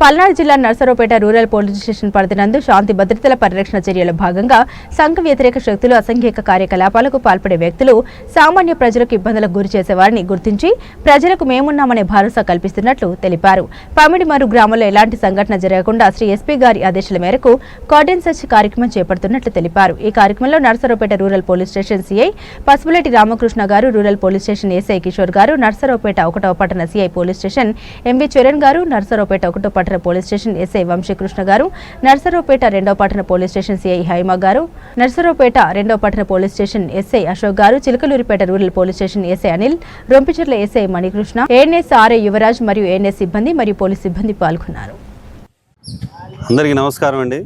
పల్నాడు జిల్లా Narasaraopet rural police station పరిధినందు శాంతి భద్రతల పరిరక్షణ చర్యల భాగంగా సంఘ వ్యతిరేక శక్తులు అసంఘిక కార్యకలాపాలకు పాల్పడే వ్యక్తులు సామాన్య ప్రజలకు ఇబ్బందులకు గురి చేసేవారిని గుర్తించి ప్రజలకు మేమున్నామనే భరోసా కల్పిస్తున్నట్లు తెలిపారు. పమిడిమరు గ్రామంలో ఎలాంటి సంఘటన జరగకుండా శ్రీ ఎస్పీ గారి ఆదేశాల మేరకు కార్డెన్ సెర్చ్ కార్యక్రమం చేపడుతున్నట్లు తెలిపారు. ఈ కార్యక్రమంలో Narasaraopet rural police station CI Pasupuleti Ramakrishna garu rural police station SI Kishore garu Narasaraopet ఒకటవ పట్టణ CI police station MV Charan garu Narasaraopet ఒకటో పట్టణ పోలీస్ స్టేషన్ ఎస్ఐ వంశీకృష్ణ గారు నర్సరావుపేట రెండో పట్టణ పోలీస్ స్టేషన్ సిఐ హైమ గారు నర్సరావుపేట రెండో పట్టణ police station SI Ashok garu Chilakaluripet rural police station SI Anil Rompicherla SI Manikrishna ANSRI Yuvraj మరియు ఏఎన్ఎస్ సిబ్బంది మరియు పోలీస్ సిబ్బంది పాల్గొన్నారు. అందరికీ నమస్కారం అండి.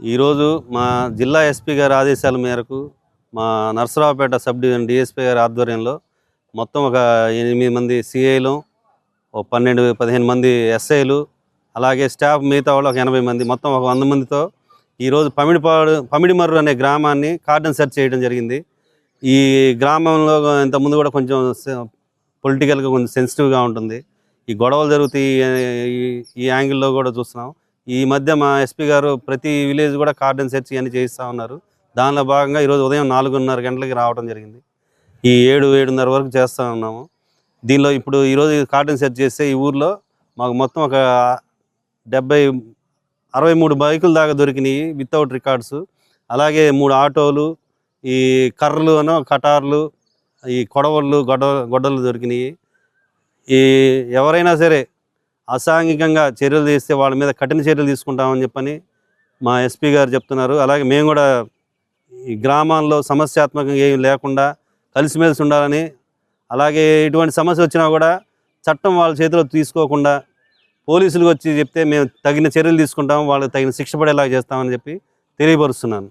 ఈరోజు మా జిల్లా ఎస్పీ గారి ఆదేశాల మేరకు మా నర్సరావుపేట సబ్ డివిజన్ డిఎస్పీ గారి ఆధ్వర్యంలో మొత్తం ఒక ఎనిమిది మంది సిఐలు ఓ పన్నెండు పదిహేను మంది ఎస్ఐలు అలాగే స్టాఫ్ మిగతా వాళ్ళు ఒక ఎనభై మంది మొత్తం ఒక వంద మందితో ఈరోజు పమిడిపాడు పమిడిమర్రు అనే గ్రామాన్ని కార్డన్ సెర్చ్ చేయడం జరిగింది. ఈ గ్రామంలో ఇంతకుముందు కూడా కొంచెం పొలిటికల్గా కొంచెం సెన్సిటివ్గా ఉంటుంది. ఈ గొడవలు జరుగుతాయి ఈ- ఈ యాంగిల్లో కూడా చూస్తున్నాం. ఈ మధ్య మా ఎస్పీ గారు ప్రతి విలేజ్ కూడా కార్డన్ సెర్చ్ ఇవన్నీ చేయిస్తూ ఉన్నారు. దానిలో భాగంగా ఈరోజు ఉదయం నాలుగున్నర గంటలకి రావడం జరిగింది. ఈ ఏడు ఏడున్నర వరకు చేస్తూ ఉన్నాము. దీనిలో ఇప్పుడు ఈరోజు కార్డన్ సెర్చ్ చేస్తే ఈ ఊర్లో మాకు మొత్తం ఒక డెబ్బై అరవై మూడు బైకులు దాకా దొరికినాయి వితౌట్ రికార్డ్స్ అలాగే మూడు ఆటోలు ఈ కర్రలు అను కటార్లు ఈ కొడవళ్ళు గొడ్డ గొడ్డలు దొరికినాయి. ఈ ఎవరైనా సరే అసాంఘికంగా చర్యలు తీస్తే వాళ్ళ మీద కఠిన చర్యలు తీసుకుంటామని చెప్పని మా ఎస్పీ గారు చెప్తున్నారు. అలాగే మేము కూడా ఈ గ్రామాల్లో సమస్యాత్మకంగా ఏమి లేకుండా కలిసిమెలిసి ఉండాలని అలాగే ఇటువంటి సమస్య వచ్చినా కూడా చట్టం వాళ్ళ చేతిలో తీసుకోకుండా పోలీసులకు వచ్చి చెప్తే మేము తగిన చర్యలు తీసుకుంటాం వాళ్ళకి తగిన శిక్ష పడేలాగా చేస్తామని చెప్పి తెలియపరుస్తున్నాను.